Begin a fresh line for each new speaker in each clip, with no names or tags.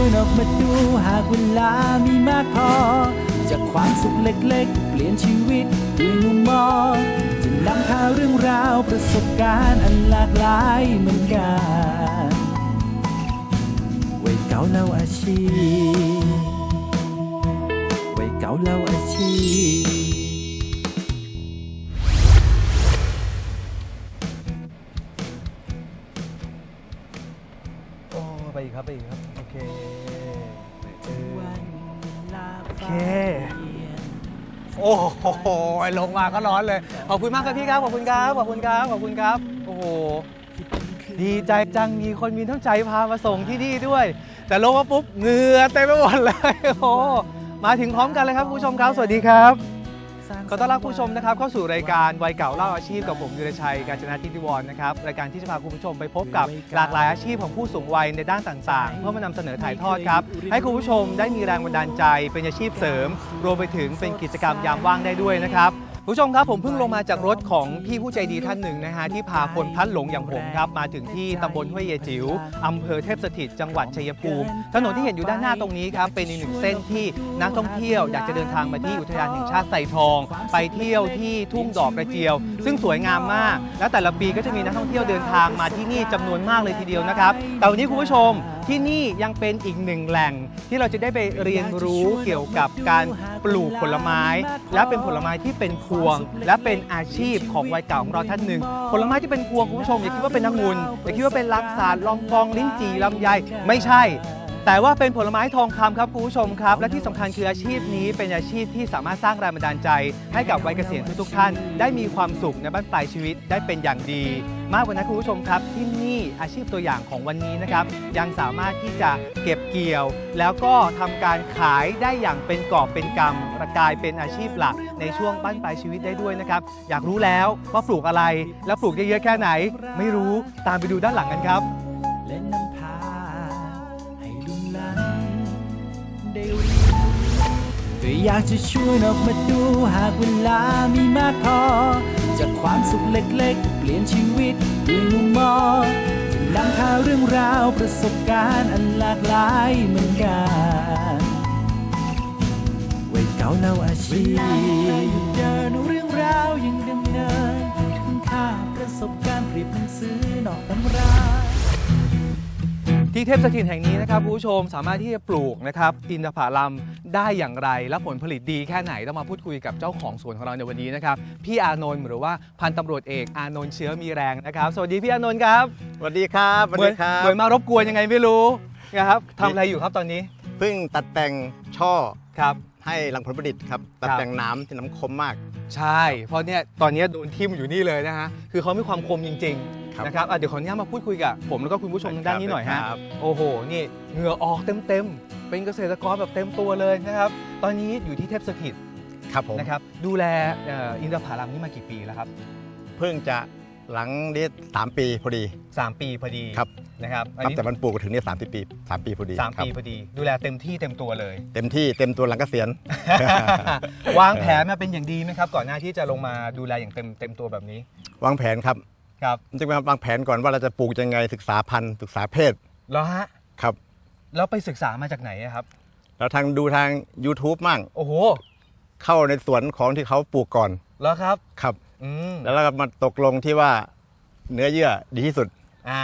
วนออกมาดูหากเวลามีมากพอ จากความสุขเล็กๆ เปลี่ยนชีวิตด้วยมุมมองจะนำพาเรื่องราวประสบการณ์อันหลากหลายเหมือนกันวัยเก่าเล่าอาชีพวัยเก่าเล่าอาชีพ
ไปอีกครับไปอีกครับ โอเค
วันลา
โอเค โอ้โหลงมาก็ร้อนเลย ขอบคุณมากครับพี่ครับ ขอบคุณครับ ขอบคุณครับ ขอบคุณครับ โอ้โห ดีใจจัง มีคนมีน้ำใจพามาส่งที่นี่ด้วย แต่ลงมาปุ๊บเหงื่อเต็มไปหมดเลย โอ้โหมาถึงพร้อมกันเลยครับคุณผู้ชมครับ สวัสดีครับ ขอต้อนรับผู้ชมนะครับเข้าสู่รายการวัยเก่าเล่าอาชีพกับผมยุรชัยกาญจนาทิติวรนะครับรายการที่จะพาคุณผู้ชมไปพบกับหลากหลายอาชีพของผู้สูงวัยในด้านต่างๆ เพื่อมานำเสนอถ่ายทอดครับให้คุณผู้ชมได้มีแรงบันดาลใจเป็นอาชีพเสริม รวมไปถึงเป็นกิจกรรมยามว่างได้ด้วยนะครับ ผู้ชมครับผมเพิ่งลงมาจากรถของพี่ผู้ใจดีท่านหนึ่งนะฮะที่พาคนพลัดหลงอย่างผมครับมาถึงที่ตำบลห้วยเยจิ๋วอำเภอเทพสถิตจังหวัดชัยภูมิ ถนนที่เห็นอยู่ด้านหน้าตรงนี้ครับเป็นอีกหนึ่งเส้นที่นักท่องเที่ยวอยากจะเดินทางมาที่อุทยานแห่งชาติไซทอง ไปเที่ยวที่ทุ่งดอกกระเจียว ซึ่งสวยงามมาก และแต่ละปีก็จะมีนักท่องเที่ยวเดินทางมาที่นี่จำนวนมากเลยทีเดียวนะครับแต่วันนี้คุณผู้ชม ที่นี่ยังเป็นอีกหนึ่งแหล่งที่เราจะได้ไปเรียนรู้เกี่ยวกับการปลูกผลไม้ และเป็นผลไม้ที่เป็นพวง และเป็นอาชีพของวัยเก่าของเราท่านหนึ่ง ผลไม้ที่เป็นพวงคุณผู้ชมอย่าคิดว่าเป็นองุ่นอย่าคิดว่าเป็นลักษาลองกองลิ้นจี่ลำไยไม่ใช่ แต่ว่าเป็นผลไม้ทองคำครับคุณผู้ชมครับ และที่สำคัญคืออาชีพนี้เป็นอาชีพที่สามารถสร้างแรงบันดาลใจ ให้กับวัยเกษียณทุกๆท่าน ได้มีความสุขในบ้านปลายชีวิตได้เป็นอย่างดี มากกว่านั้นคุณผู้ชมครับที่นี่อาชีพตัวอย่างของวันนี้นะครับยังสามารถที่จะเก็บเกี่ยว แล้วก็ทำการขายได้อย่างเป็นกอบเป็นกำประกายเป็นอาชีพหลัก ในช่วงบ้านปลายชีวิตได้ด้วยนะครับอยากรู้แล้วว่าปลูกอะไร แล้วปลูกเยอะๆแค่ไหน ไม่รู้ตามไปดูด้านหลังกันครับ
ได้เรียนรู้ก็อยากจะชวนออกมาดูหากเวลามีมากพอ จากความสุขเล็กๆ เปลี่ยนชีวิตด้วยมุมมองจะนำพาเรื่องราวประสบการณ์อันหลากหลายเหมือนกันวัยเก่าเล่าอาชีพเดินเรื่องราวยังดำเนิน คุณค่าประสบการณ์เปรียบหนังสือนอกตำรา
ที่เทพสถิตแห่งนี้นะครับคุณผู้ชมสามารถที่จะปลูกนะครับอินทผลัมได้อย่างไร และผลผลิตดีแค่ไหนต้องมาพูดคุยกับเจ้าของสวนของเราในวันนี้นะครับพี่อานนท์หรือว่าพันตำรวจเอกอานนท์เชื้อมีแรงนะครับ สวัสดีพี่อานนท์ครับ
สวัสดีครับสวัส
เหมือ
ดี
น
ครับ
เหมือนมารบกวนยังไงไม่รู้นะครับทำอะไรอยู่ครับตอนนี้
เพิ่งตัดแต่งช่อ
ครับ
ให้หลังผลผลิตครับตัด
ครับ
แต่งน้ำที่น้ำคมมาก
ใช่ เพราะเนี่ยตอนนี้โดนทิ่มอยู่นี่เลยนะฮะคือเขามีความคมจริง
ครับ
ๆนะครับอะเดี๋ยวขออนุญาตมาพูดคุยกับผมแล้วก็คุณผู้ชมทางด้านนี้หน่อยฮะ
ครับ
โอ้โหนี่เหงื่อออกเต็มๆเป็นเกษตรกรแบบเต็มตัวเลยนะครับตอนนี้อยู่ที่เทพสถิต
ครับผม
นะครับดูแลเอ่ออินทผลัมนี่มากี่ปีแล้วครับ
เพิ่งจะ หลังนี้สามปีพอดี
3ปีพอดี
ครับ
นะครับอัน
นับ
นี้
แต่วันปลูกถึงนี่สามปีสามปีพอดี
สาม
ครับ
ปีพอดี ดูแลเต็มที่เต็มตัวเลย
เต็มที่เต็มตัวหลังเกษียณ
วางแผนมาเป็นอย่างดีไหมครับ ก่อนหน้าที่จะลงมาดูแลอย่างเต็มเต็มตัวแบบนี้
วางแผนครับ
ครับ
มันจะวางแผนก่อนว่าเราจะปลูกยังไงศึกษาพันธุ์ศึกษาเพศ
แล้วฮะ
ครับ
แล้วไปศึกษามาจากไหนอะครับ
แล้วทางดูทาง YouTube มั่ง
โอ้โห
เข้าในสวนของที่เขาปลูกก่อน
แล้วครับ
ครับ
อืม
แล้วเราก็มาตกลงที่ว่าเนื้อเยื่อดีที่สุด
อ่า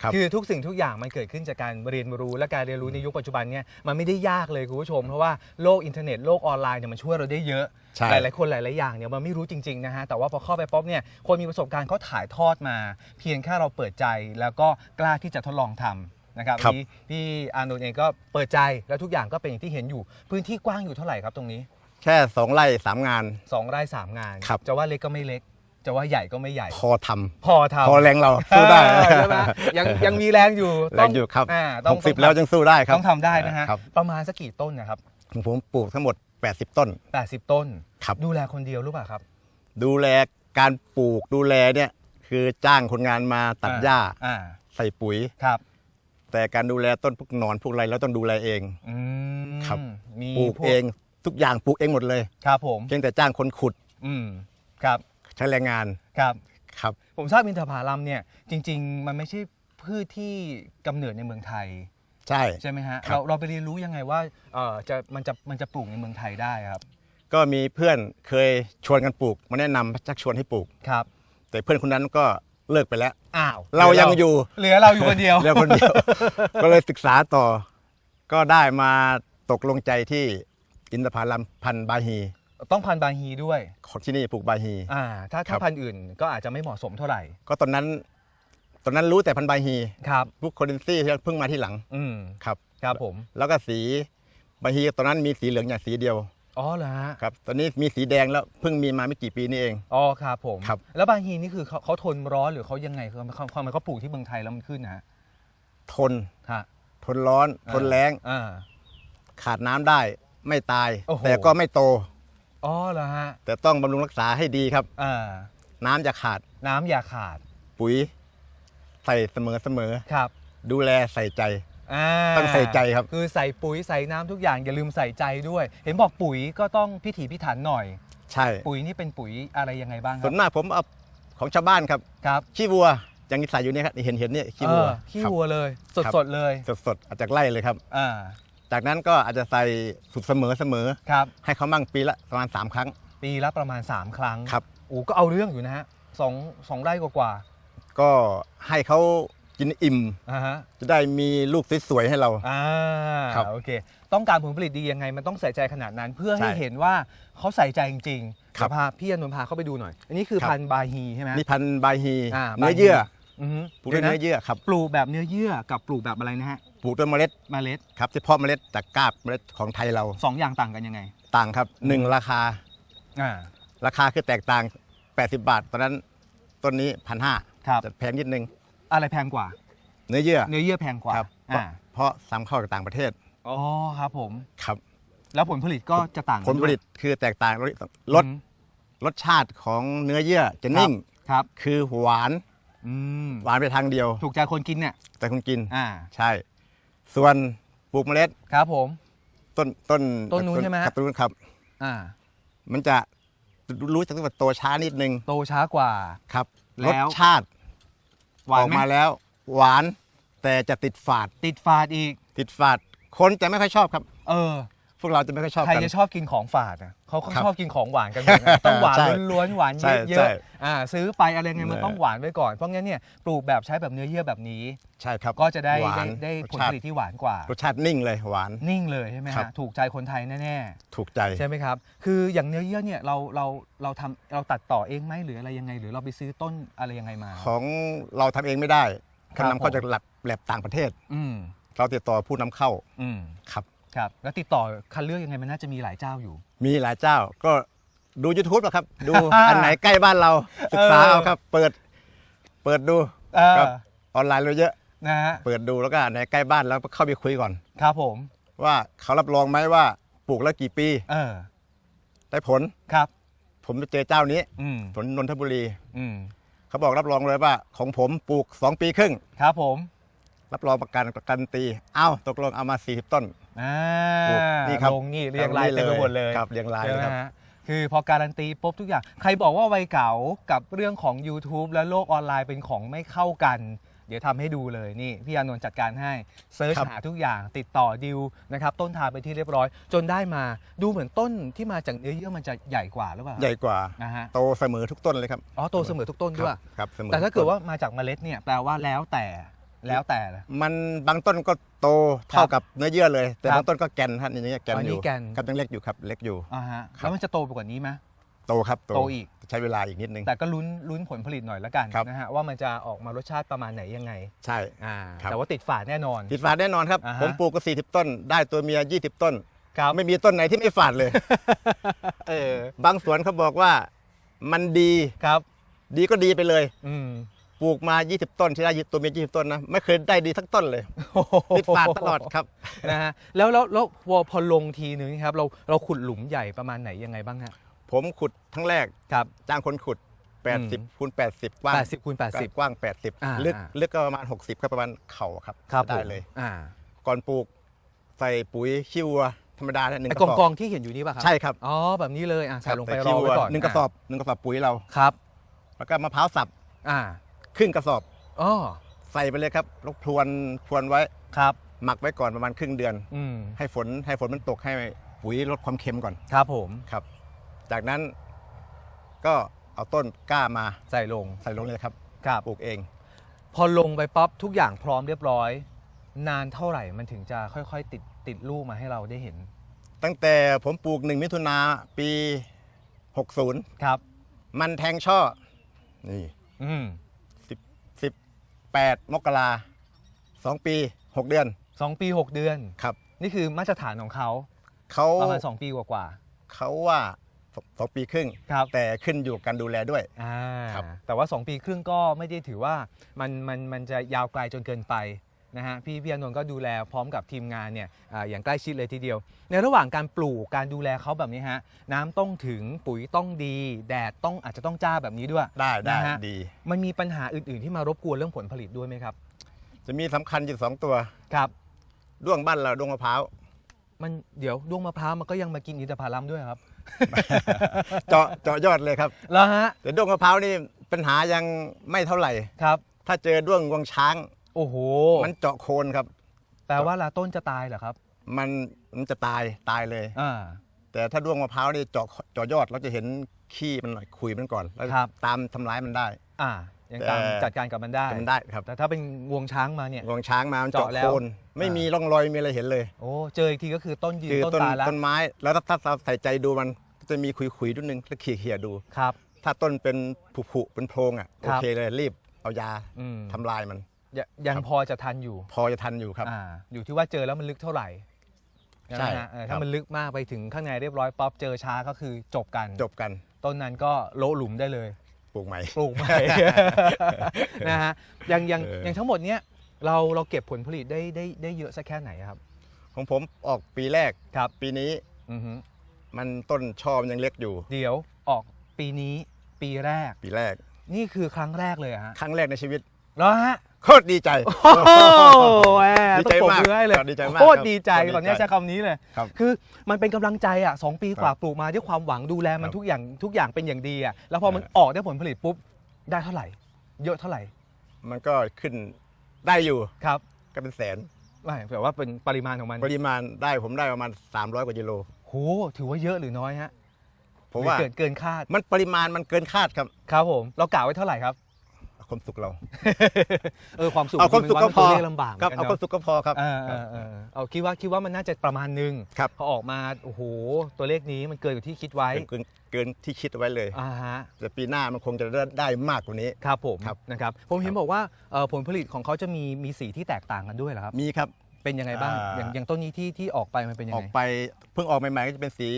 ครับ
คือทุกสิ่งทุกอย่างมันเกิดขึ้นจากการเรียนรู้และการเรียนรู้ในยุคปัจจุบันเนี่ยมันไม่ได้ยากเลยคุณผู้ชม เพราะว่าโลกอินเทอร์เน็ตโลกออนไลน์เนี่ยมันช่วยเราได้เยอะ
ใช่
หลาย ๆ คนหลาย ๆ อย่างเนี่ยมันไม่รู้จริง ๆ นะฮะ แต่ว่าพอเข้าไปป๊อปเนี่ย คนมีประสบการณ์เขาถ่ายทอดมา เพียงแค่เราเปิดใจแล้วก็กล้าที่จะทดลองทำนะครับ
ครับ
วันนี้พี่อานนท์เองก็เปิดใจแล้วทุกอย่างก็เป็นอย่างที่เห็นอยู่ พื้นที่กว้างอยู่เท่าไหร่ครับตรงนี้
แค่สองไร่สามงาน
สองไร่สามงาน
ครับ
จะว่าเล็กก็ไม่เล็ก จะว่าใหญ่ก็ไม่ใหญ่
พอทำ
พอทำ
พอแรงเราสู้ได้
เออใช่ไหมยังยังมีแรงอยู่
แรงอยู่ครับา
ต้
ห
อง
กสิบแล้วยังสู้ได้ครับ
ต้องทำได้นะฮะ
ครับ
ประมาณสักกี่ต้นนะครับ
ของผมปลูกทั้งหมด 80 ต้น
80 ต้น
ครับ
ดูแลคนเดียวหรือเปล่าครับ
ดูแลการปลูกดูแลเนี่ยคือจ้างคนงานมาตัดหญ้า
อ่า
ใส่ปุ๋ย
ครับ
แต่การดูแลต้นพวกหนอนพวกอะไรเราต้องดูแลเอง
อืม
ครับ
มี
ปลูก
พว
เอง ทุกอย่างปลูกเองหมดเลย
ครับผม
เพียงแต่จ้างคนขุด
อืมครับ
ใช้แรงงาน
ครับ
ครับ
ผมทราบอินทผลัมเนี่ยจริง ๆ มันไม่ใช่พืชที่กำเนิดในเมืองไทย
ใช่
ใช่ไหมฮะ
ครับ
เราเราไปเรียนรู้ยังไงว่าเออจะมันจะมันจะปลูกในเมืองไทยได้ครับ
ก็มีเพื่อนเคยชวนกันปลูกมาแนะนำชักชวนให้ปลูก
ครับ
แต่เพื่อนคนนั้นก็เลิกไปแล้ว
อ้าว
เรายังอยู่
เหลือเราอยู่คนเดียว
เรียกคนเดียว ก็เลยศึกษาต่อ ก็ได้มาตกลงใจที่ อินทผลัมพันธุ์บาฮี
ต้องพันธุ์บางฮีด้วย
ของที่นี่ปลูกบาฮี
อ่า ถ้า
ครั
ถ้า
บ
พันธุ์อื่นก็อาจจะไม่เหมาะสมเท่าไหร่
ก็ตอนนั้น ตอนนั้นรู้แต่พันธุ์บาฮี
ครับ
พวกโคเดนซี่ที่เพิ่งมาที่หลัง
อืม
ครับ
ครับผม
แล้วก็สีบาฮีตอนนั้นมีสีเหลืองอย่างสีเดียว
อ๋อเหรอฮะ
ครับ ตอนนี้มีสีแดงแล้วเพิ่งมีมาไม่กี่ปีนี่เอง
อ๋อครับผม
ครับ
แล้วบางฮีนี่คือเขาเขาทนร้อนหรือเขายังไงคือเขาเขามันเขาปลูกที่เมืองไทยแล้วมันขึ้นนะฮะ
ทน
ฮะ
ทนร้อนทนแรง
อ่า
ขาดน้ำได้ ไม่ตาย
โอ้โห
แต่ก็ไม่โต
อ๋อเหรอฮะ
แต่ต้องบำรุงรักษาให้ดีครับ
อ่า
น้ำจะขาด
น้ำอย่าขาด
ปุ๋ย ใส่เสมอเสมอ
ครับ
ดูแลใส่ใจ
อ่า
ต้องใส่ใจครับ
คือใส่ปุ๋ยใส่น้ำทุกอย่างอย่าลืมใส่ใจด้วย เห็นบอกปุ๋ยก็ต้องพิถีพิถันหน่อย
ใช่
ปุ๋ยนี่เป็นปุ๋ยอะไรยังไงบ้างค
ส่
รั
วนมากผมเอาของชาวบ้านครับ
ครับ
ขี้วัวอย่างที่ใส่อยู่เนี่ยครับเห็นเห็นเนี่ยขี้วัว
เออขี้
ครับ
วัวเลย สด
ครับ
สดๆเลย
สดสดๆอาจจะไล่เลยครับ
อ่า
จากนั้นก็อาจจะใส่สุดเสมอเสมอ
ครับ
ให้เขามั่งปีละประมาณ 3 ครั้ง
ปีละประมาณ 3 ครั้ง
ครับ
โอ้ก็เอาเรื่องอยู่นะฮะสองสองไร่กว่า
ก็ให้เขากินอิ่ม
ๆอ่าฮะ
จะได้มีลูกสวยๆให้เรา
อ่า
ครับ
โอเค ต้องการผลผลิตดียังไง มันต้องใส่ใจขนาดนั้นเพื่อให้
ใช่
เห็นว่าเขาใส่ใจจริงๆ
ครับ
เดี๋ยวพาพี่อนนท์พาเข้าไปดูหน่อย อันนี้คือ
ครับ
พันธุ์บาฮีใช่ไหม
นี่พันธุ์บาฮี
อ่า
เนื้อเยื่อ
อือฮึ
ปลูกด้วย
ดี๋วะ
เนื้อเยื่อครับ
ปลูกแบบเนื้อเยื่อกับปลูกแบบอะไรนะฮะ
ปลูกด้วยเมล็ด
เมล็ด
ครับที่เพาะเมล็ดจากกาบเมล็ดของไทยเรา
สองอย่างต่างกันยังไง
ต่างครับหนึ่งราคา
อ่า
ราคาคือแตกต่าง 80 บาท ตอนนั้นต้นนี้พันห้า
ครับ
จะแพงนิดนึง
อะไรแพงกว่า
เนื้อเยื่อ
เนื้อเยื่อแพงกว่า
ครับ
อ่า
เพราะซ้ำเข้าจากต่างประเทศ
อ๋อครับผม
ครับ
แล้วผลผลิตก็จะต่างกัน
ผลผลิตคือแตกต่างรสรส
อืม
รสชาติของเนื้อเยื่อจะนิ่ง
ครับ
คือหวาน
อืม
หวานไปทางเดียว
ถูกใจคนกินเนี่ย
แต่คุณกิน
อ่า
ใช่ ส่วนปลูกเมล็ด
ครับผม
ต้นต้น
ต้นนู้นใช่ไหมฮะ
ครับต้นนู้นครับ
อ่า
มันจะรู้จักว่าโตช้านิดนึง
โตช้ากว่า
ครับ
แล้
ร
ว
สชาติ
หวาน
ออก
ไหม
มาแล้ว หวานแต่จะติดฝาด
ติดฝาดอีก
ติดฝาดคนจะไม่ค่อยชอบครับ
เออ
พวกเราจะไม่ค่อยชอบ
ใคร
กัน
จะชอบกินของฝาดอะเขาก็
ครับ
ชอบกินของหวานกันหมดนะต้องหวาน
ใช่
ล้วนๆหวาน
ใช่
เย
ใช่
อะๆอ่าซื้อไปอะไรเงี้ยมัน
ใช่
ต้องหวานไว้ก่อนเพราะงั้นเนี่ยปลูกแบบใช้แบบเนื้อเยื่อแบบนี้
ใช่ครับ
ก็จะได้
หวา
ได้
น
ได้
ร
ผ
ส
ล
ชา
ผ
ติ
ลิตที่หวานกว่า
รสชาตินิ่งเลยหวาน
นิ่งเลยใช่ไหม
ครั
ฮะ
บ
ถูกใจคนไทยแน่
ถูกใจ
ๆใช่ไหมครับ คืออย่างเนื้อเยื่อเนี่ยเราเราเราทำเราตัดต่อเองไหมหรืออะไรยังไง หรือเราไปซื้อต้นอะไรยังไงมา
ของเราทำเองไม่ได้
ครับ
เขานำเข้า
ผม
จากแลบแลบต่างประเทศ
อืม
เราติดต่อผู้นำเข้า
อืม
ครับ
ครับแล้วติดต่อคัดเลือกยังไงมันน่าจะมีหลายเจ้าอยู่
มีหลายเจ้าก็ดู YouTube นะครับ ดู อันไหนใกล้บ้านเราศึกษา
เออ
เอาครับ เปิด เปิดดู
เออ
ครับออนไลน์เราเยอะ
นะฮะ
เปิดดูแล้วก็อันไหนใกล้บ้านแล้วเข้าไปคุยก่อน
ครับผม
ว่าเขารับรองไหมว่าปลูกแล้วกี่ปี
เออ
ได้ผล
ครับ
ผมไปเจอเจ้านี้
อืม
ผลนนทบุรี
อืม
เขาบอกรับรองเลยว่า ของผมปลูก 2 ปีครึ่ง
ครับผม
รับรองประกันประกันตี เอ้าตกลงเอามา 40 ต้น
อ่า
ปลูกนี่ครับ
ลงนี่เรียงรายเต็มไปหมดเลย
ครับเรียงราย
ใช่
เลย
ไหม
ครับ
ฮะคือพอการันตีปุ๊บทุกอย่าง ใครบอกว่าวัยเก่ากับเรื่องของ YouTube และโลกออนไลน์เป็นของไม่เข้ากัน เดี๋ยวทำให้ดูเลยนี่ พี่อานนท์จัดการให้เซิร์ช
ครับ
หาทุกอย่างติดต่อดิวนะครับ ต้นทางไปที่เรียบร้อย จนได้มาดูเหมือนต้นที่มาจากเนื้อเยื่อมันจะใหญ่กว่าหรือเปล่า
ใหญ่กว่า
นะฮะ
โตเสมอทุกต้นเลยครับ
อ๋อโตเสมอทุกต้นด้วย
ครับครับเสมอ
แต่ถ้า
ทุ
เกิด
ต้น
ว่ามาจากเมล็ดเนี่ยแปลว่าแล้วแต่ แล้วแต่ละ
มันบางต้นก็โตเท่ากับเนื้อเยื่อเลย แต่
ครับ
บางต้นก็แกนฮะอย่างเงี้ยแกน
อ๋อ
อ
นี่
ยู่
แกน
ครับยังเล็กอยู่ครับเล็กอยู่
อ่าฮะ
ครับ
แล้วมันจะโตไปกว่านี้ไหม
โตครับ
โตอีก
ใช้เวลาอีกนิดนึง
แต่ก็ลุ้นลุ้นผลผลิตหน่อยแล้วกัน
ครับ
นะฮะว่ามันจะออกมารสชาติประมาณไหนยังไง
ใช่
อ่า
ครับ
แต่ว่าติดฝาดแน่นอน
ติดฝาดแน่นอนครับ
อ่าฮะ
ผมปลูกก็40 ต้น ได้ตัวเมีย 20 ต้น
ครับ
ไม่มีต้นไหนที่ไม่ฝาดเลย
เออบา
งสวนเขาบอกว่ามันดี
ครับ
ดีก็ดีไปเลย
อืม
ปลูกมา 20 ต้นที่ได้ตัวเมีย20 ต้นนะ ไม่เคยได้ดีสักต้นเลยติดฝาดตลอดครับ
นะฮะแล้วแล้วแล้วพอพอลงทีนึงครับเราเราขุดหลุมใหญ่ประมาณไหนยังไงบ้างฮะ
ผมขุดทั้งแรก
ครับ
จ้างคนขุด
อืม
80คูณ80กว้าง
80คูณ80
กว้าง
อ่า
80 ลึก
อ่า
ลึกก็ประมาณ 60ครับประมาณเข่าครับ
ครับ
ได้
ผม
เลย
อ่า
ก่อนปลูกใส่ปุ๋ยขี้วัวธรรมดาเนี่ยหนึ่ง
ไอ้
ก
ก
ระ
อง
ส
ก
อ
อบงที่เห็นอยู่นี้ป่ะครับ
ใช่ครับ
อ๋อ แบบนี้เลยอะใส่ลงไป
ใส่
ร
ขี้
อ
วั
ไว้
ว
ก่อน
หนึ่งกระสอบหนึ่งกระสอบปุ๋ยเรา
ครับ
แล้วก็มะพร้าวสับ
อ่า
ครึ่งกระสอบ
อ๋อ
ใส่ไปเลยครับแล้วพรวนพรวนไว้
ครับ
หมักไว้ก่อนประมาณครึ่งเดือน
อืม
ให้ฝนให้ฝนมันตกให้ปุ๋ยลดความเค็มก่อน
ครับผม
ครับ จากนั้นก็เอาต้นกล้ามา
ใส่ลง
ใส่ลงเลยครับ
ครับ
ปลูกเอง
พอลงไปป๊อปทุกอย่างพร้อมเรียบร้อย นานเท่าไหร่มันถึงจะค่อยๆ ติดติดลูกมาให้เราได้เห็น
ตั้งแต่ผมปลูกหนึ่งมิถุนาปี 60
ครับ
มันแทงช่อนี่
อืม
18มกราสองปี 6 เดือน
สองปีหกเดือน
ครับ
นี่คือมาตรฐานของเขา
เขา
ประมาณสองปีกว่า
เขาว่าสสองปีครึ่ง
ๆครับ
แต่ขึ้นอยู่กับการดูแลด้วย
อ่า
ครับ
แต่ว่า2ปีครึ่งก็ไม่ได้ถือว่ามันมันมันจะยาวไกลจนเกินไป นะฮะพี่พี่อานนท์ก็ดูแลพร้อมกับทีมงานเนี่ยอาอย่างใกล้ชิดเลยทีเดียว ในระหว่างการปลูกการดูแลเขาแบบนี้ฮะน้ำต้องถึงปุ๋ยต้องดี แดดต้องอาจจะต้องจ้าแบบนี้ด้วย
ได้ได้
นะฮะ
ดี
มันมีปัญหาอื่นๆที่มารบกวนเรื่องผลผลิตด้วยไหมครับ
จะมีสำคัญอยู่สองตัว
ครับ
ด้วงบ้านเราด้วงมะพร้าว
มันเดี๋ยวด้วงมะพร้าวมันก็ยังมากินอินทผลัมด้วยครับ
เจาะเจาะยอดเลยครับ
แล้วฮะ
แต่ด้วงมะพร้าวนี่ปัญหายังไม่เท่าไหร่
ครับ
ถ้าเจอด้วงงวงช้าง
โอ้โห
มันเจาะโคนครับ
แปลว่าลาต้นจะตายเหรอครับ
มันมันจะตายตายเลย
อ่า
แต่ถ้าด้วงมะพร้าวนี่เจาะเจาะยอดเราจะเห็นขี้มันหน่อยคุยมันก่อนแล้ว
ครับ
ตามทำร้ายมันได้
อ่ายังตาม
แต่
จัดการกับมันได้
มันได้ครับ
แต่ถ้าเป็นงวงช้างมาเนี่ย
งวงช้างมามันเจาะ
เจาะแล้ว
โคนไม่
อ่ามี
มีร่องรอยมีอะไรเห็นเลย
โอ้เจออีกทีก็คือต้นยืน
คือ
ต้น
ต้น
ตายแล้ว
ต้นไม้แล้วถ้าถ้าเราใส่ใจดูมันก็จะมีคุยๆนิดนึงแล้วเขี่ยๆดู
ครับ
ถ้าต้นเป็นผุๆเป็นโพรงอะ
ค
โอ
รับ
เคเลยรีบเอายา
อืม
ทำลายมัน
ยยัง
ครับ
พอจะทันอยู่
พอจะทันอยู่ครับ
อ่าอยู่ที่ว่าเจอแล้วมันลึกเท่าไหร่
ใช่
นะฮะเออ
ครั
ถ้า
บ
มันลึกมากไปถึงข้างในเรียบร้อยป๊อปเจอช้าก็คือจบกัน
จบกัน
ต้นนั้นก็โละหลุมได้เลย
ปลูกใหม่
ปลูกใหม่ นะฮะอย่างอย่าง
เออ
อ
อ
ย่างทั้งหมดเนี้ยเราเราเก็บผลผลิตได้ได้ได้เยอะสักแค่ไหนครับ
ของผมออกปีแรก
ครับ
ปีนี้
อือฮึ
มันต้นช่อมันยังเล็กอยู่
เดี๋ยวออกปีนี้ปีแรก
ปีแรก
นี่คือครั้งแรกเลยเหรอฮะ
ครั้งแรกในชีวิต
แล้วฮะ
โคตรดีใจ
โอ้แหม
ดีใจ
ต้องปรบ
มาก
มือให้เลย
ครับดีใจมาก
โคตร
ครับ
ดีใจ
ครับ
ตอนนี้
ดีใจ
ใช้คำนี้เลย
ครับ
คือมันเป็นกำลังใจอะสองปีกว่า
ครับ
ปลูกมาด้วยความหวังดูแลมัน
ครับ
ทุกอย่างทุกอย่างเป็นอย่างดีอะแล้วพอมัน
เออ
ออกได้ผลผลิตปุ๊บได้เท่าไหร่ เยอะเท่าไหร่
มันก็ขึ้นได้อยู่
ครับ
ก็เป็นแสน
ไม่แต่ว่าเป็นปริมาณของมัน
ปริมาณได้ผมได้ประมาณ 300 กว่ากิโล
โหถือว่าเยอะหรือน้อยฮะ
ผมว่า
หรือเกินเกินคาด
มันปริมาณมันเกินคาดครับ
ครับผม เรากะไว้เท่าไหร่ครับ
ความสุขเรา
เออความสุข
เอาความสุขก็พอ
จริงๆมันวัดเป็นตัวเลขลำบากหมื
ครับ
นกัน
เอา
นะ
ความสุขก็พอครับ
เออเออเออเอาคิดว่าคิดว่ามันน่าจะประมาณนึง
ครับ
พอออกมาโอ้โหตัวเลขนี้มันเกินกว่าที่คิดไว้
เกินเกินที่คิดเอาไว้เลย
อ่าฮะ
แต่ปีหน้ามันคงจะได้ได้มากกว่านี้
ครับผม
ครับ
นะครับผมเห็น
ครับ
บอกว่าเอ่อผลผลิตของเขาจะมีมีสีที่แตกต่างกันด้วยเหรอครับ
มีครับ
เป็นยังไงบ้าง
อ่า
อย่างอย่างต้นนี้ที่ที่ออกไปมันเป็นยัง
ออ
ไง
กไปเพิ่งออกใหม่ๆก็จะเป็นสี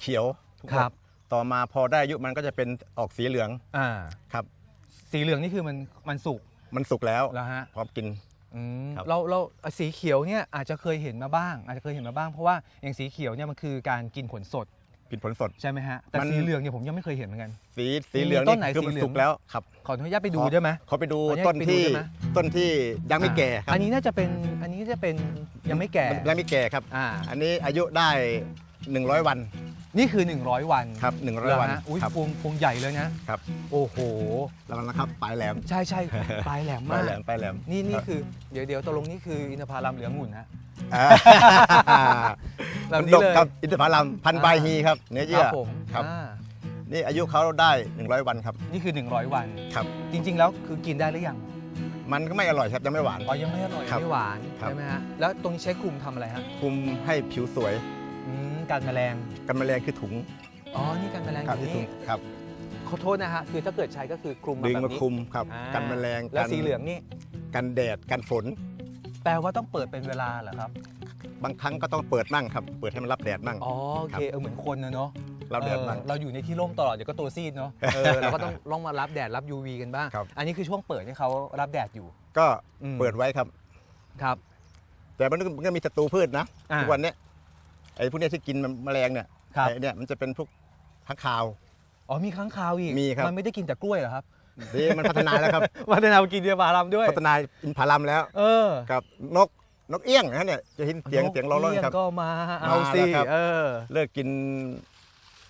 เขียวทุก
ครับ
ดต่อมาพอได้อายุมันก็จะเป็นออกสีเหลือง
อ่า
ครับ
สีเหลืองนี่คือมันมันสุก
มันสุกแล้ว
แล้วฮะ
พร้อมกิน
อืม
ครับ
เราเราสีเขียวเนี่ยอาจจะเคยเห็นมาบ้าง อาจจะเคยเห็นมาบ้างเพราะว่าอย่างสีเขียวเนี่ยมันคือการกินผลสด
กินผลสด
ใช่ไหมฮะแต่
มัน
สีเหลืองเนี่ยผมยังไม่เคยเห็นเหมือนกัน
สีสีเหลือง
ต้นไหน
นี่คือมัน
สีเหลือง
สุกแล้วครับ
ขออนุญาตไปดูได้ไหม
ขอไปดู
ขออนุญาต
ต้น
ไปดู
ที่
ได้ไหม
ต้นที่ยังไม่แก่ครับ
อันนี้น่าจะเป็นอันนี้จะเป็นยังไม่แก่
ยังไม่แก่ครับ
อ่า
อันนี้อายุได้ 100 วัน
นี่คือ 100 วัน
ครับ
เหร
100
อ
วัน
ฮะอุ้ย
ครับ
พวงพวงใหญ่เลยนะ
ครับ
โอ้โห
แล้วนะครับปลายแหลม
ใช่ใช่ปลายแหลม
ปลามา
ยก
แหลมปลายแหลม
นี่นี่
ครับ
คือเดี๋ยวเดี๋ยวตกลงนี่คืออินทผลัมเหลืองหุ่นฮะ
อ่า
แบบ
มัน
นี้
ดก
เลย
ครับอินทผลัมพันธุ์
อ่า
ใบฮีครับ เนื้อ
ค
เยื่
รั
อบ
ผม
ครับ
อ่า
นี่อายุเขาได้ 100 วันครับ
นี่คือ 100 วัน
ครับ
จริง ๆ แล้วคือกินได้หรือยัง
มันก็ไม่อร่อยครับยังไม่หวาน
อ๋อยังไม่อร่อย
ครับ
ไม่หวาน
ครับ
ใช่ไหมฮะแล้วตรงนี้ใช้คลุมทำอะไรฮะ
คุมให้ผิวสวย
อืม การแมลง
กันแมลงคือถุง
อ๋อ นี่การแมลงอ
ครับ
ยู่
ที่ถุ
นี่
งครับ
ขอโทษนะฮะ คือถ้าเกิดใช้ก็คือคลุมมา
ดึง
แบบ
มา
นี้
คุมครับ
อ่า
กันแมลง
แล้ว
กัน
สีเหลืองนี่
กันแดดกันฝน
แปลว่าต้องเปิดเป็นเวลาเหรอครับ
บางครั้งก็ต้องเปิดมั่งครับ เปิดให้มันรับแดดมั่ง
อ๋อ โอ
ครั
เค
บ
เออ เหมือนคนนะเนาะ
รับแดดบ้าง
เออเราอยู่ในที่ร่มตลอด เดี๋ยวก็ตัวซีดเนาะ เออ เราก็ต้องลองมารับแดดรับ UV กันบ้าง
ครับ
อันนี้คือช่วงเปิดให้เขารับแดดอยู่
ก็
อืม
เปิดไว้ครับ
ครับ
แต่มันก็มันก็มีศัตรูพืชนะ
อ่า
ทุกวันเนี้ย ไอ้พวกเนี้ยที่กินแมลงเนี่ย
ครับ
ไอ้เนี่ยมันจะเป็นพวกข้างคาว
อ๋อมีค้างคาวอีก
มีครับ
มันไม่ได้กินแต่กล้วยเหรอครับ
นี่มันพัฒนาแล้วครับ
วัฒนากินเดียบารัมด้วย
พัฒนาอินทผลัมแล้ว
เออ
กับนกนกเอี้ยงนะเนี่ยจะเห็นเสียงเสียงร้อง
นก
ๆครับ
ก็มาเอาสิ
มาแล้วครับ
เออ
เลิกกิน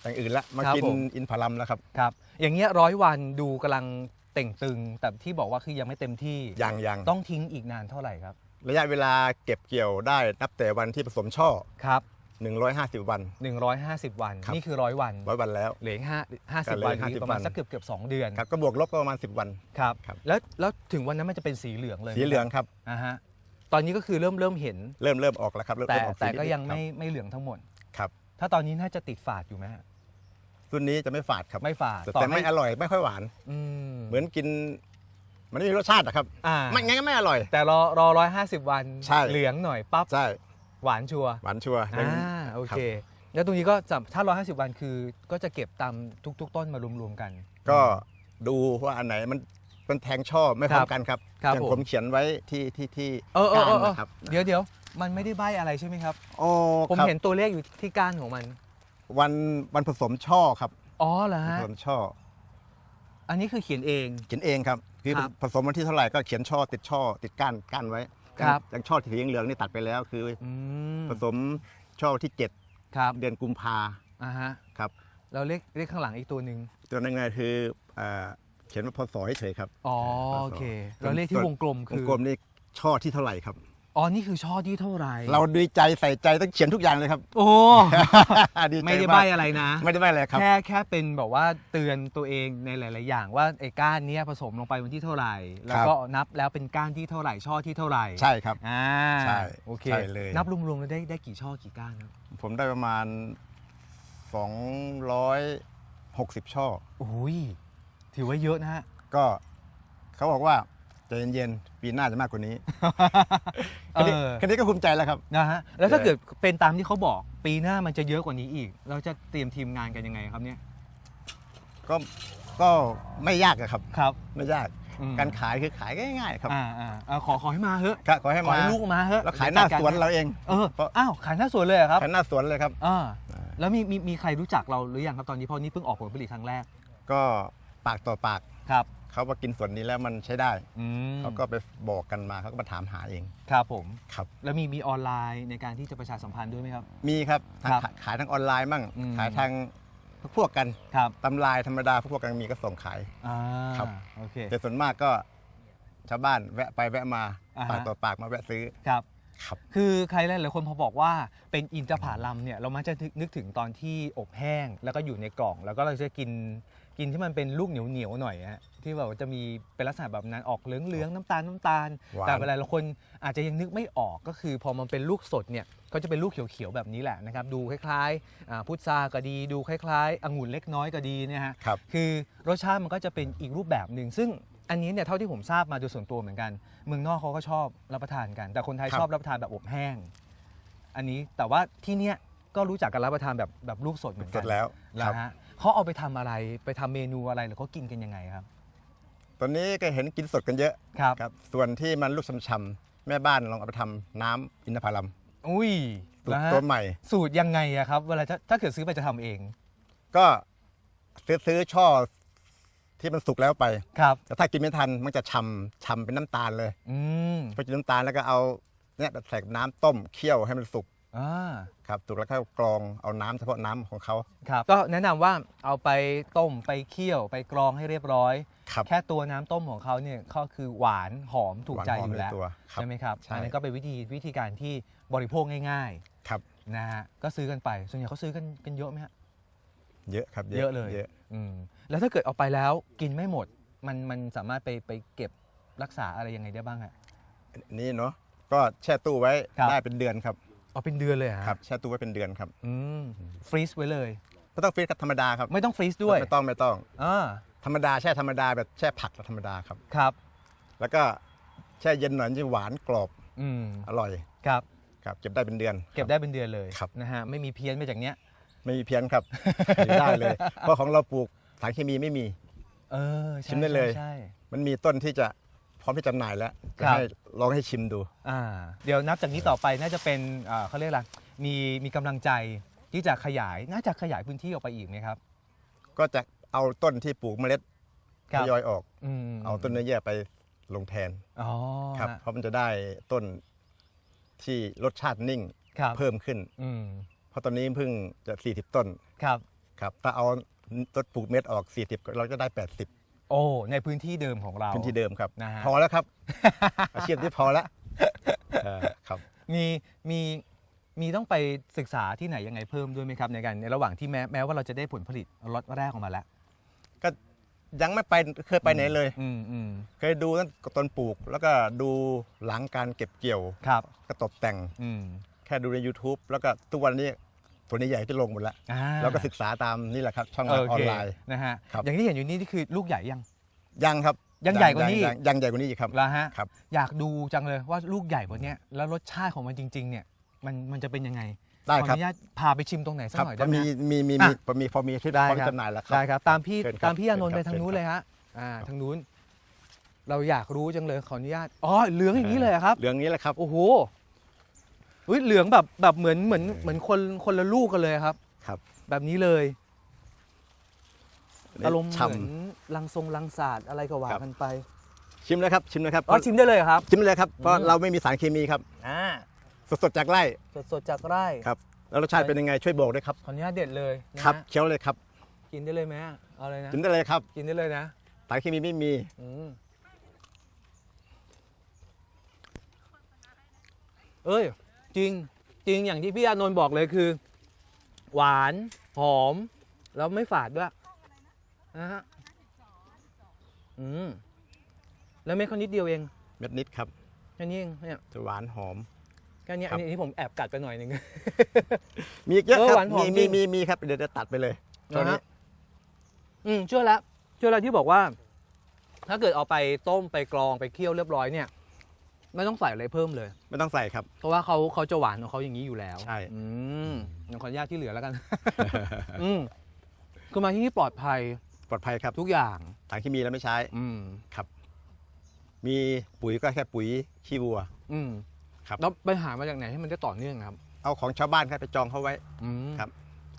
อย่างอื่นละมา
ครับ
กิน
ผม
อินทผลัมแล้วครับ
ครับ อย่างเงี้ยร้อยวันดูกำลังเต่งตึง แต่ที่บอกว่าคือยังไม่เต็มที่
อย่างอย่าง
ต้องทิ้งอีกนานเท่าไหร่ครับ
ระยะเวลาเก็บเกี่ยวได้นับแต่วันที่ผสมช่อ
ครับ
150 วัน
150 วัน
ครับ
นี่คือร้อยวัน
ร้อยวันแล้ว
เหลือห้าห้า
ก็
สิบ
เหลือ
วัน
50
คือประมาณ
วัน
สักเกือบเกือบสองเดือน
ครับก็บวกลบก็ประมาณ 10 วัน
ครับ
ครับ
แล้วแล้วถึงวันนั้นมันจะเป็นสีเหลืองเลย
สีเหลืองครับ
อ่าฮะตอนนี้ก็คือเริ่มเริ่มเห็น
เริ่มเริ่มออกแล้วครับเริ่ม
แต่
เริ่มออกสี
แต่ก็
นิดๆ
ยังไม่
ครับ
ไม่เหลืองทั้งหมด
ครับ
ถ้าตอนนี้น่าจะติดฝาดอยู่ไหมฮะ
รุ่นนี้จะไม่ฝาดครับ
ไม่ฝาด
แต่
ต่อ
แต่
ให้
ไม่อร่อยไม่ค่อยหวาน
อืม
เหมือนกิน มันไม่มีรสชาติอะครับ
อ่า
ไม่งั้นก็ไม่อร่อย
แต่รอรอร้อยห้าสิบวัน
ใช่
เหลืองหน่อยปั๊บ
ใช่
หวานชัวร์
หวานชัวร์
อ่าโอเค แล้วตรงนี้ก็จะถ้าร้อยห้าสิบวันคือ ก็จะเก็บตามทุก ๆ ต้นมารวมๆกัน
ก็ดูว่าอันไหนมันมันแทงช่อไม่พร้อมกันครับ
ครับ
อย่าง
ผม
ผมเขียนไว้ที่ที่ที่
เออเออเออเออ
ก้านนะครับ
เดี๋ยวเดี๋ยวมันไม่ได้ใบอะไรใช่ไหมครับ
โอ้
ผม
ครับ
เห็นตัวเลขอยู่ที่ก้านของมัน
วันวันผสมช่อครับ
อ๋อเหรอ
ผ
ฮะ
สมช่อ
อันนี้คือเขียนเอง
เขียนเองครับคือ
ครับ
ผสมวันที่เท่าไหร่ก็เขียนช่อติดช่อติดก้านก้านไว้
ครับ
อย่างช่อที่เหลืองๆนี่ตัดไปแล้วคืออ
อืม
ผสมช่อที่เจ็ด
ครับ
เดือนกุมภา
อ่าฮะ
ครับ
เราเลขเลขข้างหลังอีกตัวหนึ่ง
ตัวนั้นไงคือเอ่อเขียนว่าพศเฉยๆครับ
อ๋อโอเค เราเลขที่วงกลม
ว
คื
ง
อก
ลมนี่ช่อที่เท่าไหร่ครับ
อ๋อ นี่คือช่อที่เท่าไหร่
เราดีใจใส่ใจต้องเขียนทุกอย่างเลยครับ
โอ้
ดีใจ
ไม่ได้า
ก
ใบอะไรนะ
ไม่ได้ใบอะไรครับ
แค่แค่เป็นแบบว่าเตือนตัวเองในหลาย ๆ อย่างว่าไอ้ก้านเนี้ยผสมลงไปวันที่เท่าไหร่ แล้วก็นับแล้วเป็นก้านที่เท่าไหร่ช่อที่เท่าไหร่
ใช่ครับ
อ่า
ใช่
โอเค
ใช่เลย
นับรวมๆแล้วได้ได้กี่ช่อกี่ก้านครับ
ผมได้ประมาณ 260 ช่อ
โอ้ยถือว่าเยอะนะฮะ
ก็เขาบอกว่า ใจเย็นๆปีหน้าจะมากกว่านี้
เออ
แค่นี้ก็ภูมิใจแล้วครับ
นะฮะแล้วถ้า
เออ
เกิดเป็นตามที่เขาบอก ปีหน้ามันจะเยอะกว่านี้อีก เราจะเตรียมทีมงานกันยังไงครับเนี่ย
ก็ก็ไม่ยากอะครับ
ครับ
ไม่ยาก
อืม
การขายคือขายง่ายๆครับ
อ่าอ่าอ่าขอขอให้มาเถอะ
ครับขอให้
ขอ
มา
ให้ลูกมาเถอะ
แล้วขายหน้าสวนเราเอง
เออ
เพราะ
อ้าวขายหน้าสวนเลยเหรอครับ
ขายหน้าสวนเลยครับ
อ่าแล้วมีมีมีใครรู้จักเราหรือยังครับตอนนี้เพราะนี่เพิ่งออกผลผลิตครั้งแรก
ก็ปากต่อปาก
ครับ
เขาว่ากินสวนนี้แล้วมันใช้ได้
อืม
เขาก็ไปบอกกันมาเขาก็มาถามหาเอง
ครับผม
ครับ
แล้วมีมีออนไลน์ในการที่จะประชาสัมพันธ์ด้วยไหมครับ
มีครับทาง
ครับ
ขายขายทางออนไลน์มั่ง
อืม
ขายทางพวกกัน
ครับ
ตำลายธรรมดาพวกกันมีก็ส่งขาย
อ่า
ครับ
โอเค
แต่ส่วนมากก็ชาวบ้านแวะไปแวะมา
อ่าฮะ
ปากต่อปากมาแวะซื้อ
ครับ
ครับ
คือใครหลายๆคนพอบอกว่าเป็นอินทผลัมเนี่ยเรามักจะนึกถึงตอนที่อบแห้ง แล้วก็อยู่ในกล่อง แล้วก็เราจะกินกินที่มันเป็นลูกเหนียวเหนียวๆหน่อยฮะ ที่แบบว่าจะมีเป็นลักษณะแบบนั้นออกเหลืองเหลืองๆน้ำตาลน้ำตาล
หวาน
แต่เวลาเราคนอาจจะยังนึกไม่ออกก็คือ พอมันเป็นลูกสดเนี่ยก็จะเป็นลูกเขียวๆแบบนี้แหละนะครับดูคล้ายๆอ่าพุทราก็ดี ดูคล้ายๆองุ่นเล็กน้อยก็ดีเนะฮะ
ครับ
คือรสชาติมันก็จะเป็นอีกรูปแบบหนึ่ง ซึ่งอันนี้เนี่ยเท่าที่ผมทราบมาโดยส่วนตัวเหมือนกัน เมืองนอกเขาก็ชอบรับประทานกัน แต่คนไทย
ครับ
ชอบรับประทานแบบอบแห้ง อันนี้แต่ว่าที่เนี้ยก็รู้จักกันรับประทานแบบแบบลูกสดเหมือน
ส
กั
ดแล้ว
แล้
ครับ
วฮะเขาเอาไปทำอะไรไปทำเมนูอะไรหรือเขากินกันยังไงครับ
ตอนนี้ก็เห็นกินสดกันเยอะ
ครับ
ครับ ส่วนที่มันลูกช้ำๆแม่บ้านลองเอาไปทำน้ำอินทผลัม
อุ้ย
สูต
แล้
ร
วฮะ
ตัวใหม่
สูตรยังไงอะครับเวลาถ้าถ้าเกิดซื้อไปจะทำเอง
ก็ซื้อซื้อช่อที่มันสุกแล้วไป
ครับ
แต่ถ้ากินไม่ทันมันจะฉ่ำฉ่ำเป็นน้ำตาลเลย
อืม
พอกินน้ำตาลแล้วก็เอาเนี่ยใส่น้ำต้มเคี่ยวให้มันสุก
อ่า
ครับสุกแล้วก็กรองเอาน้ำเฉพาะน้ำของเขา
ครับ ก็แนะนำว่าเอาไปต้มไปเคี่ยวไปกรองให้เรียบร้อย
ครับ
แค่ตัวน้ำต้มของเขาเนี่ยก็คือหวานหอมถูกใจ
หวานหอม
อยู่แล้ว
ในตัวครับ
ใช่ไหมครับ
ใช่
อันนั้นก็เป็นวิธีวิธีการที่บริโภคง่าย
ครับ
ๆนะฮะก็ซื้อกันไป ส่วนใหญ่เขาซื้อกันกันเยอะไหมฮะ
เยอะครับ
เยอะเลย
เยอะ
อืมแล้วถ้าเกิดเอาไปแล้วกินไม่หมด มันมันสามารถไปไปเก็บรักษาอะไรยังไงได้บ้างฮะ
อันนี่เนาะก็แช่ตู้ไว้
ครับ
ได้เป็นเดือนครับ
เอาเป็นเดือนเลยเหอฮะ
ครับแช่ตู้ไว้เป็นเดือนครับ
อืมฟรีซไว้เลย
ไม่ต้องฟรีซครับธรรมดาครับ
ไม่ต้องฟรีซด้วย
ไม่ต้องไม่ต้อง
อ่า
ธรรมดาแช่ธรรมดาแบบแช่ผักธรรมดาครับ
ครับ
แล้วก็แช่เย็นหน่อยจะหวานกรอบ
อืม
อร่อย
ครับ
ครับเก็บได้เป็นเดือน
เก็บได้เป็นเดือนเลย
ครับ
นะฮะไม่มีเพี้ยนไปจากเนี้ย
ไม่มีเพี้ยนครับ อยู่ได้เลย เพราะของเราปลูกสารเคมีไม่มี
เออใชิ
มได้เลย
ใช่
มันมีต้นที่จะพ ร้อมที่จำหน่ายแล้วจะ
ครับ
ให้ลองให้ชิมดู
อ่าเดี๋ยวนับจากนี้ต่อไปน่าจะเป็นอ่าเขาเรียกอะไรมีมีกำลังใจที่จะขยายน่าจะขยายพื้นที่ออกไปอีกไหมครับ
ก็จะเอาต้นที่ปลูกเมล็ด
ครั
ท
บ
ยอยออก
ม
เอาต้นเนื้อเยื่อไปลงแทน
อ๋อ
ครับ
ฮะ
เพราะมันจะได้ต้นที่รสชาตินิ่ง
ครับ
เพิ่มขึ้น
อืม
เพราะตอนนี้เพิ่งจะ 40 ต้น
ครับ
ครับ ถ้าเอาต้นปลูกเม็ดออก 40 เราจะได้ 80
โอ้ในพื้นที่เดิมของเรา
พื้นที่เดิมครับ
นะฮะ
พอแล้วครับ อาชีพที่พอแล้วเออครับ
มีมีมีต้องไปศึกษาที่ไหนยังไงเพิ่มด้วยไหมครับในการในระหว่างที่แม้แม้ว่าเราจะได้ผลผลิตล็อตแรกออกมาแล้ว
ก็ยังไม่ไปเคยไปไหนเลย
อืมอืม
เคยดูตั้งแต่ต้นปลูก แล้วก็ดูหลังการเก็บเกี่ยว
ครับ
ก็ตบแต่ง
อืม
แค่ดูใน YouTube แล้วก็ทุกวันนี้ ตัวนี้ใหญ่ที่ลงหมดแล้ว
อ่า
เราก็ศึกษาตามนี่แหละครับ ช่อง
โอ
ออ
เคน
ไลน์
นะฮะ
ครับ
อย่างที่เห็นอยู่นี่นี่คือลูกใหญ่ยัง
ยังครับ
ยังใหญ่กว่านี้
ยังยังใหญ่กว่านี้อีกครับ
แล้วฮะ
ครับ
อยากดูจังเลยว่าลูกใหญ่กว่าเนี้ยแล้วรสชาติของมันจริง ๆ เนี่ย มันมันจะเป็นยังไง
ได้
ขอ
ครับ
อนุญาตพาไปชิมตรงไหนสัก
ครับ
หน่อย
ก็
ได้ไหม
มี
ฮะ
มีมี
อะ
มีพอมีพอมีที่
ได้
พร้อม
ครับ
จำหน่ายแล้วครับ
ได้ครับตามพี่
เชิญครับ
ตามพี่อานนท์
เชิ
ไป
ญครับ
ทางนู้น
เชิญ
เลยฮะอ่าทางนู้น เราอยากรู้จังเลยขออนุญาตอ๋อเหลืองอย่างนี้เลยเหรอครับ
เหลืองนี้แหละครับ
โอ้โห อุ๊ยเหลืองแบบแบบเหมือนเหมือนเหมือนคนคนละลูกกันเลยครับ
ครับ
แบบนี้เลย อารมณ์
ฉ่
เหมือนลังทรงลังศาสตร์อะไรก็ว่า
ครับ
กันไปำ
ชิมเลยครับ ชิมเลยครับ
อ๋อชิมได้เลยเหรอครับ
ชิมเลยครับเพราะ
อืม
เราไม่มีสารเคมีครับ
อ่า
สดๆจากไร่
สดๆจากไร่
ครับ แล้วรสชาติเป็นยังไงช่วยบอกด้วยครับ
ขออนุญาตเด็ดเลยนะฮะ
ครับเคี้ยวเลยครับ
กินได้เลยไหมเอาเลยนะ
ชิมได้เลยครับ
กินได้เลยนะ
สารเคมีไม่มี
อืมเอ้ย จริงจริงอย่างที่พี่อานนท์บอกเลยคือ หวานหอม แล้วไม่ฝาดด้วยนะฮะอืมแล้วเม็ดเขานิดเดียวเอง
เม็ดนิดครับ
แค่นี้เองเนี่ย
จะหวานหอม
แค่นี้
ครั
อั
บ
นนี้ผมแอบกัดไปหน่อยหนึ่ง
มีอีกเยอะ
เออ
ครับ
หวานหอม
มี
จริ
มี
ง
มีมีครับเดี๋ยวจะตัดไปเลยตอนนี้
นะฮะอืมเชื่อแล้วเชื่อแล้วที่บอกว่า ถ้าเกิดเอาไปต้มไปกรองไปเคี่ยวเรียบร้อยเนี่ย ไม่ต้องใส่อะไรเพิ่มเลย
ไม่ต้องใส่ครับ
เพราะว่าเขาเขาจะหวานของเขาอย่างนี้อยู่แล้ว
ใช่
อืมงั้นขออนุญาตที่เหลือแล้วกัน อืมคือมาที่นี่ปลอดภัย
ปลอดภัยครับ
ทุกอย่าง
สารเคมีเราไม่ใช้
อืม
ครับมีปุ๋ยก็แค่ปุ๋ยขี้วัว
อืม
ครับ
แล้วไปหามาจากไหนให้มันได้ต่อเนื่องครับ
เอาของชาวบ้านครับไปจองเขาไว้
อืม
ครับ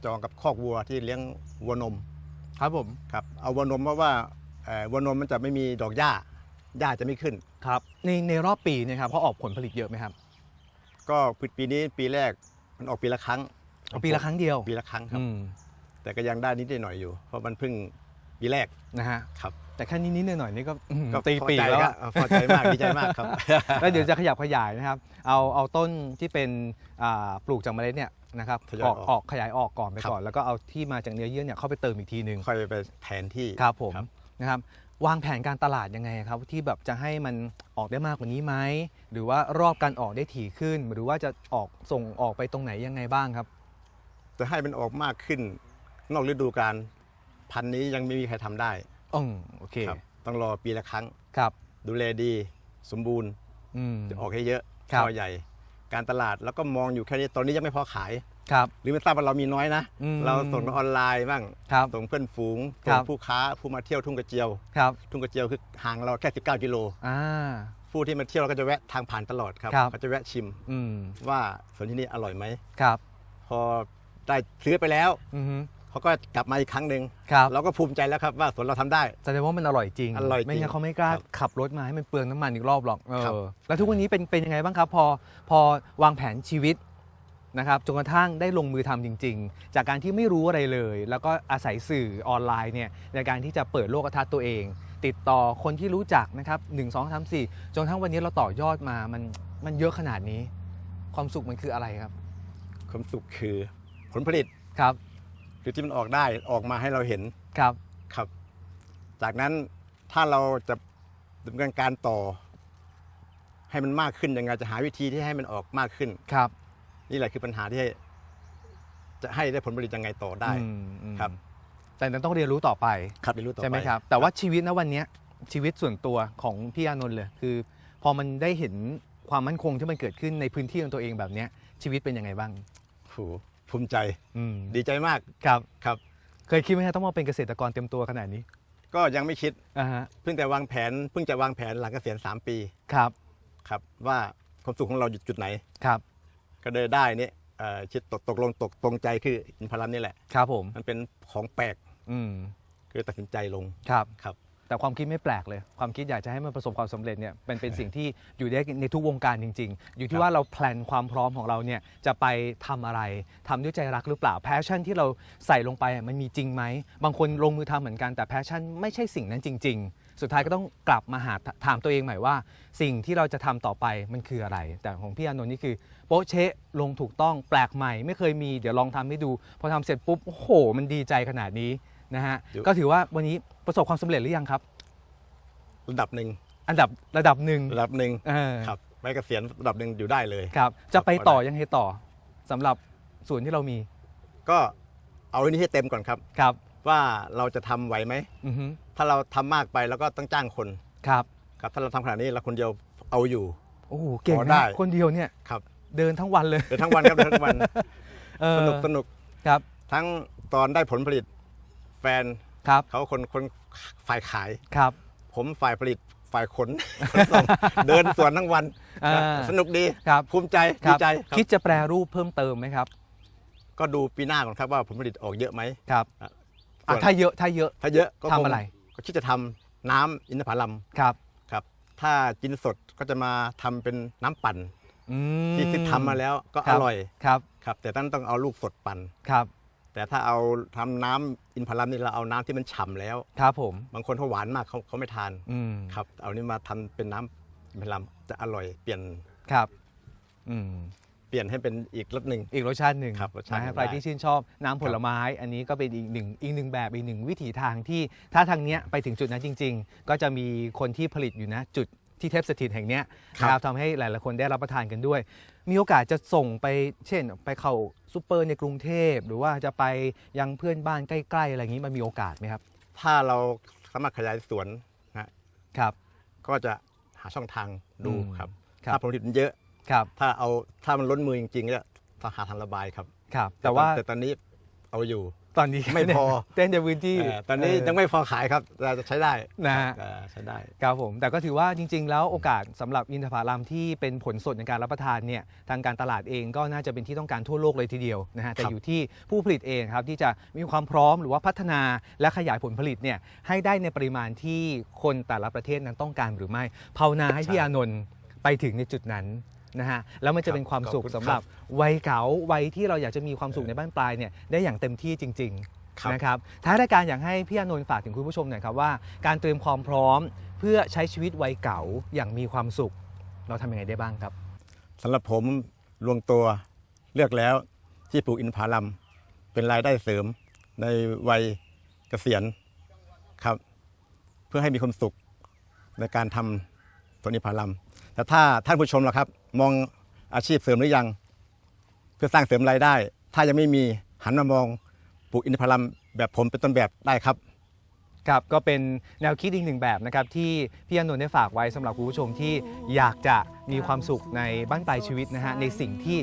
จองกับคอกวัวที่เลี้ยงวัวนม
ครับผม
ครับเอาวัวนมเพราะว่าเอ่อวัวนมมันจะไม่มีดอกหญ้า หญ้าจะไม่ขึ้น
ครับในในรอบปีเนะครับเขาออกผลผลิตเยอะไหมครับ
ก็ปีนี้ปีแรกมันออกปีละครั้ง
เอาปีละครั้งเดียว
ปีละครั้งครับ
อืม
แต่ก็ยังได้นิดหน่อยอยู่ เพราะมันเพิ่งปีแรก
นะฮะ
ครับ
แต่แค่นิดๆหน่อยๆนี่ก็อื้อหือ
ก็
ตี
พอ
ปีก
ใจ
แล้ว
ค
อะ
รับพอใจมากดีใจมากครับ
แล้วเดี๋ยวจะขยับขยายนะครับ เอาเอาต้นที่เป็นอ่าปลูกจากเมล็ดเนี่ยนะครับ
ทยอย
ออก
ออก
ออกขยายออกก่อนไป
ครับ
ก่อน แล้วก็เอาที่มาจากเนื้อเยื่อเนี่ยเข้าไปเติมอีกทีหนึ่ง
ค่อยไปแทนที่
ครับผม
ครับ
นะครับ วางแผนการตลาดยังไงครับ ที่แบบจะให้มันออกได้มากกว่านี้ไหมหรือว่ารอบการออกได้ถี่ขึ้น หรือว่าจะออกส่งออกไปตรงไหนยังไงบ้างครับ
จะให้มันออกมากขึ้น นอกฤดูกาลพันธุ์นี้ยังไม่มีใครทำได้
อืมโอเค
ครับต้องรอปีละครั้ง
ครับ
ดูแลดี สมบูรณ์
อืม
จะออกให้เยอะ
ครับ
ช่อใหญ่ การตลาดแล้วก็มองอยู่แค่นี้ตอนนี้ยังไม่พอขาย
ครับ
หรือไม่ทราบว่าเรามีน้อยนะ
อืม
เราส่งออนไลน์บ้าง
ครับ
ส่งเพื่อนฝูง
ครั
ส่ง
บ
ผู้ค้าผู้มาเที่ยวทุ่งกระเจียว
ครับ
ทุ่งกระเจียวคือห่างเราแค่ 19 กิโล
อ่า
ผู้ที่มาเที่ยวเราก็จะแวะทางผ่านตลอดครับ
ครับ
เขาจะแวะชิม
อืม
ว่าสวนที่นี่อร่อยไหม
ครับ
พอได้ซื้อไปแล้ว
อือฮึ
เขาก็กลับมาอีกครั้งหนึ่ง
ครับ
เราก็ภูมิใจแล้วครับว่าสวนเราทำได้
แสดงว่ามันอร่อยจริง
อร่อยจริง
ไม่งั้นเขาไม่กล้า
ครับ
ขับรถมาให้มันเปลืองน้ำมันอีกรอบหรอกเอ
ครับ
อแล้วทุกวันนี้เป็นเป็นยังไงบ้างครับ พอพอวางแผนชีวิต นะครับจนกระทั่งได้ลงมือทำจริง ๆ จากการที่ไม่รู้อะไรเลย แล้วก็อาศัยสื่อออนไลน์เนี่ยในการที่จะเปิดโลกทัศน์ตัวเอง ติดต่อคนที่รู้จักนะครับหนึ่งสองสามสี่จนกระทั้งวันนี้เราต่อยอดมามันมันเยอะขนาดนี้ ความสุขมันคืออะไรครับ
ความสุขคือผลผลิต
ครับ
คือที่มันออกได้ออกมาให้เราเห็น
ครับ
ครับ จากนั้นถ้าเราจะดำเนินการต่อ ให้มันมากขึ้นยังไงจะหาวิธีที่ให้มันออกมากขึ้น
ครับ
นี่แหละคือปัญหาที่จะให้ได้ผลผลิตยังไงต่อได้
อืมอืม
ครับ
แต่นั้นต้องเรียนรู้ต่อไป
ครับเรียนรู้ต่อไป
ใช่ไหมครับ แต่ว่าชีวิตนะวันเนี้ยชีวิตส่วนตัวของพี่อานนท์เลย คือ พอมันได้เห็นความมั่นคงที่มันเกิดขึ้นในพื้นที่ของตัวเองแบบเนี้ยชีวิตเป็นยังไงบ้าง
โหภูมิใจ
อืม
ดีใจมาก
ครับ
ครับ
เคยคิดไหมฮะต้องมาเป็นเกษตรกรเต็มตัวขนาดนี้
ก็ยังไม่คิด
อ่าฮะ
เพิ่งแต่วางแผน เพิ่งจะวางแผนหลังเกษียณ3ปี
ครับ
ครับว่าความสุขของเราอยู่จุดไหน
ครับ
ก็เลยได้เนี่ยเอ่อคิดตกตกลงตกตรงใจคืออินทผลัมนี่แหละ
ครับผม
มันเป็นของแปลก
อืม
คือตัดสินใจลง
ครับ
ครับ
แต่ความคิดไม่แปลกเลย ความคิดอยากจะให้มันประสบความสำเร็จเนี่ยเป็นเป็นสิ่งที่อยู่ได้ในทุกวงการจริง ๆ อยู่
ครั
ที่
บ
ว่าเราแพลนความพร้อมของเราเนี่ยจะไปทำอะไรทำด้วยใจรักหรือเปล่าแพชชั่นที่เราใส่ลงไปอะมันมีจริงไหม บางคนลงมือทำเหมือนกันแต่แพชชั่นไม่ใช่สิ่งนั้นจริง ๆ สุดท้ายก็ต้องกลับมาหาถามตัวเองใหม่ว่า สิ่งที่เราจะทำต่อไปมันคืออะไร แต่ของพี่อานนท์นี่คือ โป๊ะเชะลงถูกต้องแปลกใหม่ ไม่เคยมีเดี๋ยวลองทำให้ดู พอทำเสร็จปุ๊บ โอ้โห มันดีใจขนาดนี้นะฮะ
เดี๋ยว
ก็ถือว่าวันนี้ประสบความสำเร็จหรือยังครับ
ระดับหนึ่ง
อันดับระดับหนึ่ง
ระดับหนึ่ง
เออ
ครับไปเกษียณระดับหนึ่งอยู่ได้เลย
ครับ จะไปต่อ
ได้
ยังไงต่อสำหรับส่วนที่เรามี
ก็เอาอันนี้ให้เต็มก่อนครับ
ครับ
ว่าเราจะทำไหวไหม
อือฮึ
ถ้าเราทำมากไปแล้วก็ต้องจ้างคน
ครับ
ครับถ้าเราทำขนาดนี้เราคนเดียวเอาอยู่
โอ้โหเก่ง
พอได้
นะคนเดียวเนี่ย
ครับ
เดินทั้งวันเลย
เดินทั้งวันครับเดินทั้งวัน
เออ
สนุกสนุก
ครับ
ทั้งตอนได้ผลผลิตแฟน
ครับ
เขาคนคนฝ่ายขาย
ครับ
ผมฝ่ายผลิตฝ่ายขนขนส่งเดินสวนทั้งวัน
อ่า
สนุกดี
ครับ
ภูมิใจ
ค
ดี
รับ
ใจครับ
คิดจะแปรรูปเพิ่มเติมไหมครับ
ก็ดูปีหน้าก่อนครับว่าผลผลิตออกเยอะไหม
ครับ
อะ
อะ
ส่วน
ถ้าเยอะถ้าเยอะ
ถ้าเยอะก็คง
ทำอะไร
ก็คิดจะทำน้ำอินทผลัม
ครับ
ครับ ถ้ากินสดก็จะมาทำเป็นน้ำปั่น
อืม
ที่ที่ทำมาแล้วก็
ค
อ
รับ
ร่อย
ครับ
ครับ แต่ท่านต้องเอาลูกสดปั่น
ครับ
แต่ถ้าเอาทำน้ำอินทผลัมนี่เราเอาน้ำที่มันฉ่ำแล้ว
ครับผม
บางคนเขาหวานมากเขาเขาไม่ทาน
อืม
ครับ เอานี่มาทำเป็นน้ำอินทผลัมจะอร่อยเปลี่ยน
ครับอืม
เปลี่ยนให้เป็นอีกรสหนึ่ง
อีกรสชาติหนึ่ง
ครับรสชาติ
นะ
หนึ่
ฮะ
ง
ใคร
ได้
ที่ชื่นชอบน้ำผลไม้ อันนี้ก็เป็นอีกหนึ่งอีกหนึ่งแบบอีกหนึ่งวิถีทางที่ถ้าทางเนี้ยไปถึงจุดนั้นจริง ๆ ก็จะมีคนที่ผลิตอยู่นะจุด ที่เทพสถิตแห่งเนี้ยนะครับทำให้หลายๆคนได้รับประทานกันด้วย มีโอกาสจะส่งไปเช่น ไปเข้าซูเปอร์ในกรุงเทพ หรือว่าจะไปยังเพื่อนบ้านใกล้ ๆ อะไรอย่างนี้มันมีโอกาสไหมครับ
ถ้าเราสามารถขยายสวนนะ
ครับ
ก็จะหาช่องทางดู
อืม
ครับ
ครับ
ถ้าผลผลิตมันเยอะ
ครับ
ถ้าเอาถ้ามันล้นมือจริงๆก็ต้องหาทางระบายครับ
ครับ แต่ว่า
แต่ตอนนี้เอาอยู่
ตอนนี้
ไม่พอ
เต้นในพื้นที่
เอ่อตอนนี้
เยั
งไม่พอขายครับแต่จะใช้ได้
นะฮะ
เอ่อใช้ได้
ครับผมแต่ก็ถือว่าจริง ๆ แล้วโอกาสสำหรับอินทผลัมที่เป็นผลสดในการรับประทานเนี่ยทางการตลาดเองก็น่าจะเป็นที่ต้องการทั่วโลกเลยทีเดียวนะฮะแต่
ครับ
อยู่ที่ผู้ผลิตเองครับที่จะมีความพร้อมหรือว่าพัฒนาและขยายผลผลิตเนี่ยให้ได้ในปริมาณที่คนแต่ละประเทศนั้นต้องการหรือไม่ภาวนาให้พี่อานนท์ไปถึงในจุดนั้น นะฮะแล้วมันจะเป็นความสุข
ขอบคุณ
สำหรับวัยเก๋าวัยที่เราอยากจะมีความสุขในบ้านปลายเนี่ยได้อย่างเต็มที่จริงๆ
ครับ
นะครับท้ายรายการอยากให้พี่อานนท์ฝากถึงคุณผู้ชมหน่อยครับว่าการเตรียมความพร้อมเพื่อใช้ชีวิตวัยเก่าอย่างมีความสุข เราทำยังไงได้บ้างครับ
สำหรับผมลวงตัวเลือกแล้วที่ปลูกอินทผลัมเป็นรายได้เสริมในวัยเกษียณครับ เพื่อให้มีความสุขในการทำสวนอินทผลัม แต่ถ้าท่านผู้ชมล่ะครับ มองอาชีพเสริมหรือยัง เพื่อสร้างเสริมรายได้ ถ้ายังไม่มีหันมามองปลูกอินทผลัมแบบผมเป็นต้นแบบได้ครับ
ครับก็เป็นแนวคิดอีกหนึ่งแบบนะครับที่พี่อนุนได้ฝากไว้สำหรับคุณผู้ชมที่อยากจะมีความสุขในบ้านปลายชีวิตนะฮะในสิ่งที่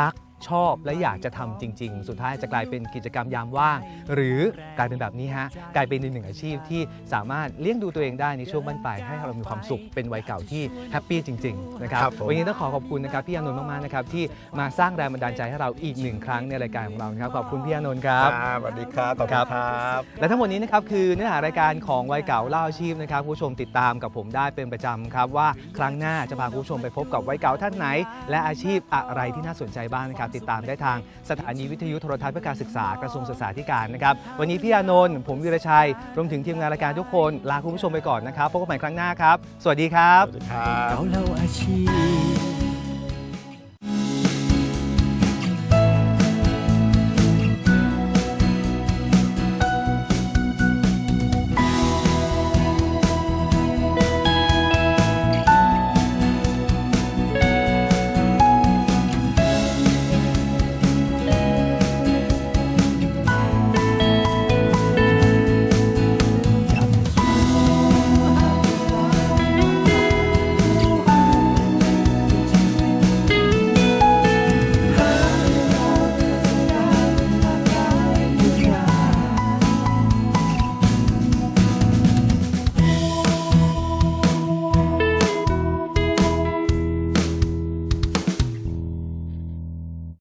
รัก ชอบและอยากจะทำจริง ๆ สุดท้ายจะกลายเป็นกิจกรรมยามว่าง หรือกลายเป็นแบบนี้ฮะกลายเป็นอีกหนึ่งอาชีพที่สามารถเลี้ยงดูตัวเองได้ในช่วงบ้านปลายให้เรามีความสุขเป็นวัยเก่าที่แฮปปี้จริงๆนะครับ
ครับผม
วันนี้ต้องขอขอบคุณนะครับพี่อานนท์มากๆนะครับที่มาสร้างแรงบันดาลใจให้เราอีกหนึ่งครั้งในรายการของเรานะครับขอบคุณพี่อานนท์ครับ
สวัสดีครับขอบคุณครับ
และทั้งหมดนี้นะครับคือเนื้อหารายการของวัยเก่าเล่าอาชีพนะครับคุณผู้ชมติดตามกับผมได้เป็นประจำครับว่าครั้งหน้าจะพาคุณผู้ชมไปพบกับวัยเก่าท่านไหน และอาชีพอะไรที่น่าสนใจบ้างนะครับติดตามได้ทางสถานีวิทยุโทรทัศน์เพื่อการศึกษากระทรวงศึกษาธิการนะครับ วันนี้พี่อานนท์ผมวีรชัย รวมถึงทีมงานรายการทุกคน ลาคุณผู้ชมไปก่อนนะครับพบกันใหม่ครั้งหน้าครับ สวัสดีครับ
สวัสดีครับ